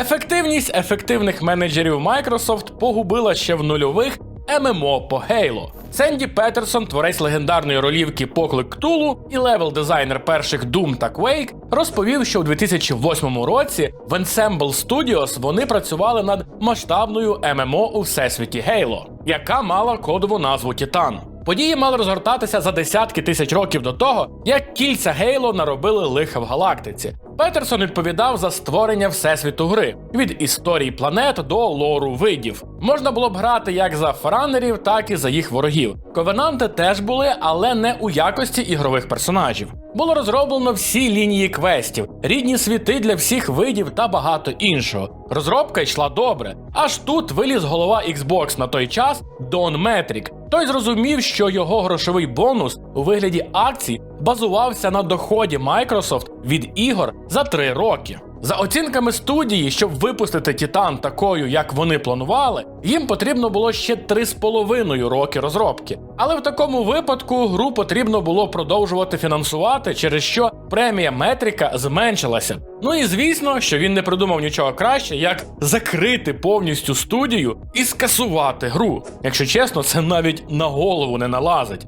Ефективність ефективних менеджерів Microsoft погубила ще в нульових ММО по Halo. Сенді Петерсон, творець легендарної ролівки Поклик Ктулу і левел-дизайнер перших Doom та Quake, розповів, що у 2008 році в Ensemble Studios вони працювали над масштабною ММО у всесвіті Halo, яка мала кодову назву Титан. Події мали розгортатися за десятки тисяч років до того, як кільця Гейло наробили лиха в галактиці. Петерсон відповідав за створення всесвіту гри від історії планет до лору видів. Можна було б грати як за фаранерів, так і за їх ворогів. Ковенанти теж були, але не у якості ігрових персонажів. Було розроблено всі лінії квестів, рідні світи для всіх видів та багато іншого. Розробка йшла добре. Аж тут виліз голова Xbox на той час Дон Метрік. Той зрозумів, що його грошовий бонус у вигляді акцій базувався на доході Microsoft від ігор за три роки. За оцінками студії, щоб випустити Титан такою, як вони планували, їм потрібно було ще 3,5 роки розробки. Але в такому випадку гру потрібно було продовжувати фінансувати, через що премія Метріка зменшилася. Ну і звісно, що він не придумав нічого краще, як закрити повністю студію і скасувати гру. Якщо чесно, це навіть на голову не налазить.